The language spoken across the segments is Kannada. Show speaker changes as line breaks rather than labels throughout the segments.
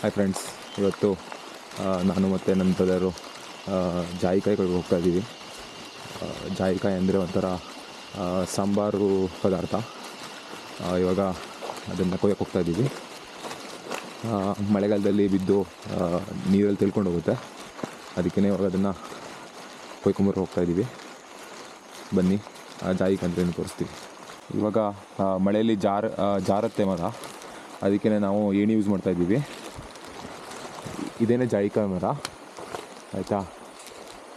ಹಾಯ್ ಫ್ರೆಂಡ್ಸ್ ಇವತ್ತು ನಾನು ಮತ್ತು ನನ್ನ ಬ್ರದರು ಜಾಯಿಕಾಯಿಗಳಿಗೆ ಹೋಗ್ತಾ ಇದ್ದೀವಿ. ಜಾಯಿಕಾಯಿ ಅಂದರೆ ಒಂಥರ ಸಾಂಬಾರು ಪದಾರ್ಥ. ಇವಾಗ ಅದನ್ನು ಕೊಯ್ಯಕ್ಕೆ ಹೋಗ್ತಾ ಇದ್ದೀವಿ. ಮಳೆಗಾಲದಲ್ಲಿ ಬಿದ್ದು ನೀರಲ್ಲಿ ತಿಳ್ಕೊಂಡು ಹೋಗುತ್ತೆ. ಅದಕ್ಕೇ ಇವಾಗ ಅದನ್ನು ಕೊಯ್ಕೊಂಬರು ಹೋಗ್ತಾ ಇದ್ದೀವಿ. ಬನ್ನಿ ಜಾಯಿಕಾಯಿ ಅಂದ್ರೇನು ತೋರಿಸ್ತೀವಿ. ಇವಾಗ ಮಳೆಯಲ್ಲಿ ಜಾರ ಜಾರತ್ತೆ ಮರ. ಅದಕ್ಕೇ ನಾವು ಏಣಿ ಯೂಸ್ ಮಾಡ್ತಾ ಇದ್ದೀವಿ. ಇದೇನೇ ಜಾಯಿಕಾಯಿ ಮರ ಆಯಿತಾ?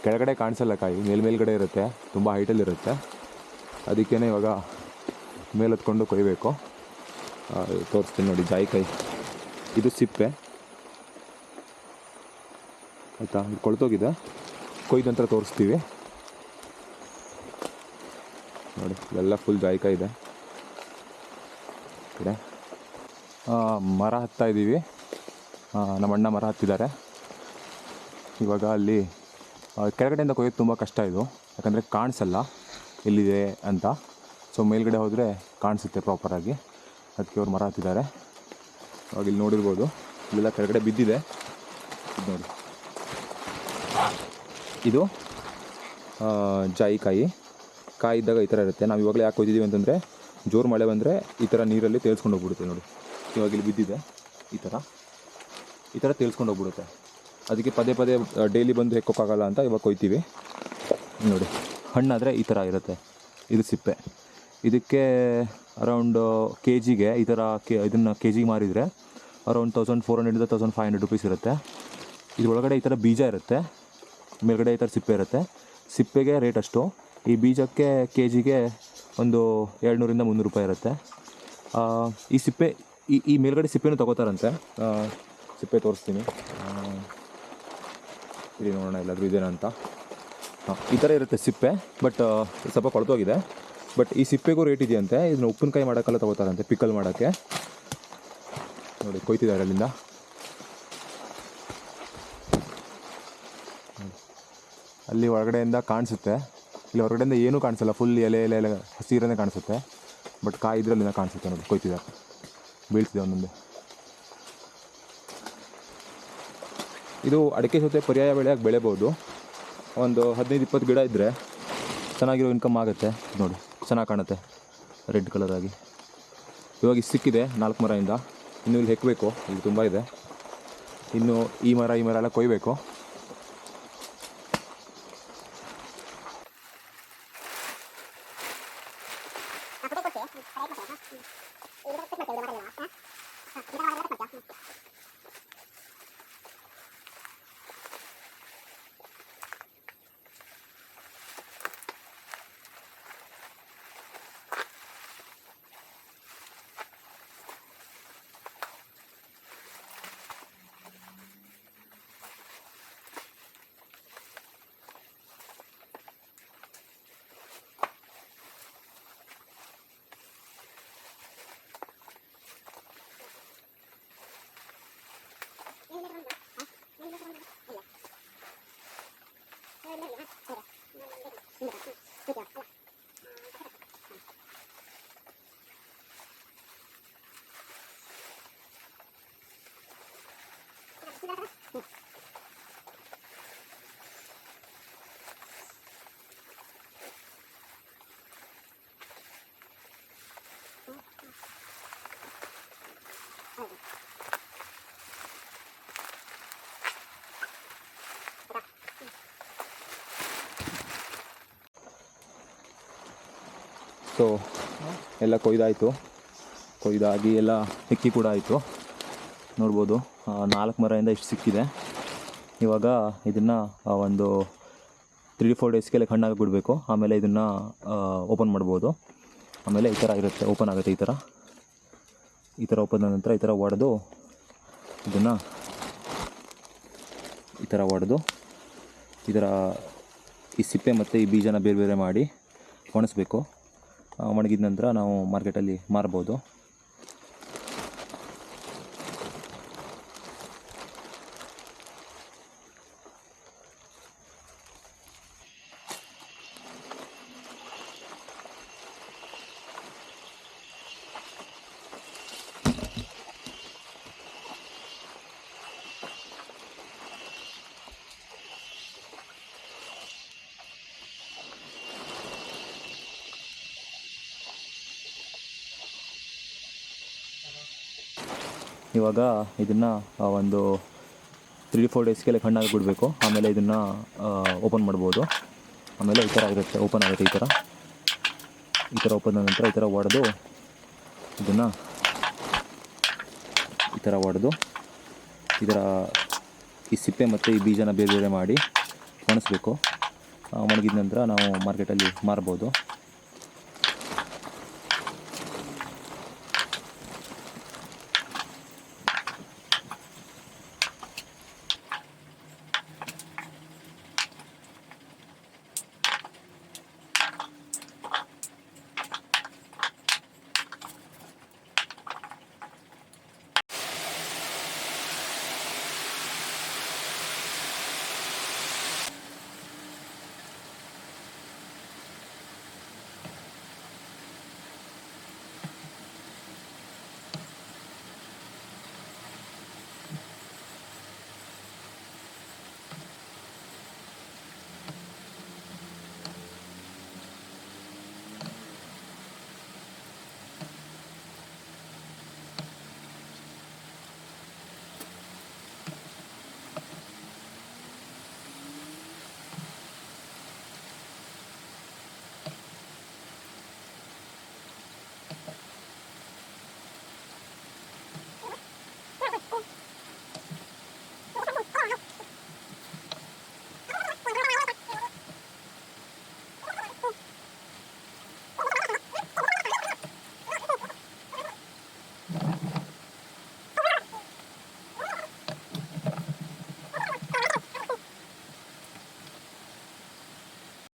ಕೆಳಗಡೆ ಕಾಣಿಸಲ್ಲ ಕಾಯಿ, ಮೇಲ್ ಮೇಲ್ಗಡೆ ಇರುತ್ತೆ, ತುಂಬ ಹೈಟಲ್ಲಿ ಇರುತ್ತೆ. ಅದಕ್ಕೇ ಇವಾಗ ಮೇಲೆ ಹತ್ಕೊಂಡು ಕೊಯ್ಬೇಕು ತೋರಿಸ್ತೀನಿ ನೋಡಿ ಜಾಯಿಕಾಯಿ ಇದು ಸಿಪ್ಪೆ. ಆಯಿತಾ? ಕೊಳ್ತೋಗಿದೆ. ಕೊಯ್ದ ನಂತರ ತೋರಿಸ್ತೀವಿ. ನೋಡಿ ಎಲ್ಲ ಫುಲ್ ಜಾಯಿಕಾಯಿ ಇದೆ. ಕಡೆ. ಮರ ಹತ್ತಾ ಇದ್ದೀವಿ ನಮ್ಮ ಅಣ್ಣ ಮರ ಹತ್ತಿದ್ದಾರೆ. ಇವಾಗ ಅಲ್ಲಿ ಕೆಳಗಡೆಯಿಂದ ಕೊಯ್ಯೋದು ತುಂಬ ಕಷ್ಟ ಇದು. ಯಾಕಂದರೆ ಕಾಣಿಸಲ್ಲ ಎಲ್ಲಿದೆ ಅಂತ. ಸೊ ಮೇಲ್ಗಡೆ ಹೋದರೆ ಕಾಣಿಸುತ್ತೆ ಪ್ರಾಪರಾಗಿ ಅದಕ್ಕೆ ಅವ್ರು ಮರ ಹತ್ತಿದ್ದಾರೆ. ಇವಾಗ ಇಲ್ಲಿ ನೋಡಿರ್ಬೋದು. ಇಲ್ಲೆಲ್ಲ ಕೆಳಗಡೆ ಬಿದ್ದಿದೆ. ನೋಡಿ. ಇದು ಜಾಯಿಕಾಯಿ ಕಾಯಿ ಇದ್ದಾಗ ಈ ಥರ ಇರುತ್ತೆ. ನಾವು ಇವಾಗಲೇ ಯಾಕೆ ಕೊಯ್ದಿದ್ದೀವಿ ಅಂತಂದರೆ, ಜೋರು ಮಳೆ ಬಂದರೆ ಈ ಥರ ನೀರಲ್ಲಿ ತೇಲ್ಸ್ಕೊಂಡು ಹೋಗ್ಬಿಡುತ್ತೆ ನೋಡಿ. ಇವಾಗ ಇಲ್ಲಿ ಬಿದ್ದಿದೆ ಈ ಥರ. ಈ ಥರ ತೇಲ್ಸ್ಕೊಂಡು ಹೋಗ್ಬಿಡುತ್ತೆ. ಅದಕ್ಕೆ ಪದೇ ಪದೇ ಡೈಲಿ ಬಂದು ಹೆಕ್ಕೋಕ್ಕಾಗಲ್ಲ ಅಂತ ಇವಾಗ ಕೊಯ್ತೀವಿ. ನೋಡಿ ಹಣ್ಣಾದರೆ ಈ ಥರ ಇರುತ್ತೆ. ಇದು ಸಿಪ್ಪೆ. ಇದಕ್ಕೆ ಅರೌಂಡ್ ಕೆ ಜಿಗೆ ಈ ಥರ ಕೆ, ಇದನ್ನು ಕೆ ಜಿಗೆ ಮಾರಿದರೆ ಅರೌಂಡ್ ತೌಸಂಡ್ ಫೋರ್ ಹಂಡ್ರೆಡಿಂದ ತೌಸಂಡ್ ಫೈವ್ ಹಂಡ್ರೆಡ್ ರುಪೀಸ್ ಇರುತ್ತೆ. ಇದ್ರೊಳಗಡೆ ಈ ಥರ ಬೀಜ ಇರುತ್ತೆ. ಮೇಲ್ಗಡೆ ಈ ಥರ ಸಿಪ್ಪೆ ಇರುತ್ತೆ. ಸಿಪ್ಪೆಗೆ ರೇಟ್ ಅಷ್ಟು. ಈ ಬೀಜಕ್ಕೆ ಕೆ ಜಿಗೆ ಒಂದು ಎರಡುನೂರಿಂದ ಮುನ್ನೂರು ರೂಪಾಯಿ ಇರುತ್ತೆ. ಈ ಸಿಪ್ಪೆ, ಈ ಈ ಮೇಲ್ಗಡೆ ಸಿಪ್ಪೆನೂ ತಗೋತಾರಂತೆ. ಸಿಪ್ಪೆ ತೋರಿಸ್ತೀನಿ ಇಲ್ಲಿ ನೋಡೋಣ ಎಲ್ಲಾದರೂ ಇದೇನಾ ಅಂತ. ಹಾಂ, ಈ ಥರ ಇರುತ್ತೆ ಸಿಪ್ಪೆ ಬಟ್ ಸ್ವಲ್ಪ ಕೊಳತೋಗಿದೆ. ಬಟ್ ಈ ಸಿಪ್ಪೆಗೂ ರೇಟ್ ಇದೆಯಂತೆ. ಇದನ್ನ ಉಪ್ಪಿನಕಾಯಿ ಮಾಡೋಕ್ಕೆಲ್ಲ ತಗೋತಾರಂತೆ ಪಿಕಲ್ ಮಾಡೋಕ್ಕೆ. ನೋಡಿ, ಕೊಯ್ತಿದ್ದಾರೆ ಅಲ್ಲಿಂದ. ಅಲ್ಲಿ ಒಳಗಡೆಯಿಂದ ಕಾಣಿಸುತ್ತೆ. ಇಲ್ಲಿ ಹೊರಗಡೆಯಿಂದ ಏನೂ ಕಾಣಿಸಲ್ಲ. ಫುಲ್ ಎಲೆ ಎಲೆ ಎಲೆ ಹಸಿರನ್ನೇ ಕಾಣಿಸುತ್ತೆ. ಬಟ್ ಕಾಯಿ ಇದರಲ್ಲಿಂದ ಕಾಣಿಸುತ್ತೆ ನೋಡಿ, ಕೊಯ್ತಿದ್ದಾರೆ. ಬೀಳ್ತಿದೆ ಒಂದೊಂದೇ ಇದು ಅಡಿಕೆ ಜೊತೆ ಪರ್ಯಾಯ ಬೆಳೆಯಾಗಿ ಬೆಳೆಬೋದು. ಒಂದು ಹದಿನೈದು, ಇಪ್ಪತ್ತು ಗಿಡ ಇದ್ದರೆ ಚೆನ್ನಾಗಿರೋ ಇನ್ಕಮ್ ಆಗುತ್ತೆ. ನೋಡಿ, ಚೆನ್ನಾಗಿ ಕಾಣುತ್ತೆ. ರೆಡ್ ಕಲರಾಗಿ ಇವಾಗ ಇಷ್ಟು ಸಿಕ್ಕಿದೆ ನಾಲ್ಕು ಮರದಿಂದ. ಇನ್ನು ಇಲ್ಲಿ ಹೆಕ್ಕಬೇಕು ಇಲ್ಲಿ ತುಂಬ ಇದೆ. ಇನ್ನು ಈ ಮರ ಈ ಮರ ಎಲ್ಲ ಕೊಯ್ಬೇಕು. ಸೊ ಎಲ್ಲ ಕೊಯ್ದಾಯಿತು. ಕೊಯ್ದಾಗಿ ಎಲ್ಲ ಹೆಕ್ಕಿ ಕೂಡ ಆಯಿತು. ನೋಡ್ಬೋದು. ನಾಲ್ಕು ಮರದಿಂದ ಇಷ್ಟು ಸಿಕ್ಕಿದೆ. ಇವಾಗ ಇದನ್ನು ಒಂದು ತ್ರೀ ಫೋರ್ ಡೇಸ್ಗೆಲ್ಲ ಕಣ್ಣಾಗಿ ಬಿಡಬೇಕು. ಆಮೇಲೆ ಇದನ್ನು ಓಪನ್ ಮಾಡ್ಬೋದು. ಆಮೇಲೆ ಈ ಥರ ಇರುತ್ತೆ ಓಪನ್ ಆಗುತ್ತೆ ಈ ಥರ ಈ ಥರ ಓಪನ್ ನಂತರ ಈ ಥರ ಒಡೆದು ಇದನ್ನು, ಈ ಥರ ಒಡೆದು ಥರ ಈ ಸಿಪ್ಪೆ ಮತ್ತು ಈ ಬೀಜನ ಬೇರೆ ಬೇರೆ ಮಾಡಿ ಒಣಗಿಸ್ಬೇಕು ಒಣಗಿದ ನಂತರ ನಾವು ಮಾರ್ಕೆಟಲ್ಲಿ ಮಾರ್ಬೋದು. ಇವಾಗ ಇದನ್ನು ಒಂದು ತ್ರೀ ಫೋರ್ ಡೇಸ್ಗೆಲ್ಲ ಹಣ್ಣಾಗಿ ಬಿಡಬೇಕು. ಆಮೇಲೆ ಇದನ್ನು ಓಪನ್ ಮಾಡ್ಬೋದು. ಆಮೇಲೆ ಈ ಥರ ಇರುತ್ತೆ ಓಪನ್ ಆಗುತ್ತೆ ಈ ಥರ ಈ ಥರ ಓಪನ್ ಆದ ನಂತರ ಈ ಥರ ಒಡೆದು ಇದನ್ನು, ಈ ಥರ ಒಡೆದು ಇದರ ಈ ಸಿಪ್ಪೆ ಮತ್ತು ಈ ಬೀಜನ ಬೇರೆ ಬೇರೆ ಮಾಡಿ ಒಣಗಿಸ್ಬೇಕು ಒಣಗಿದ ನಂತರ ನಾವು ಮಾರ್ಕೆಟಲ್ಲಿ ಮಾರ್ಬೋದು.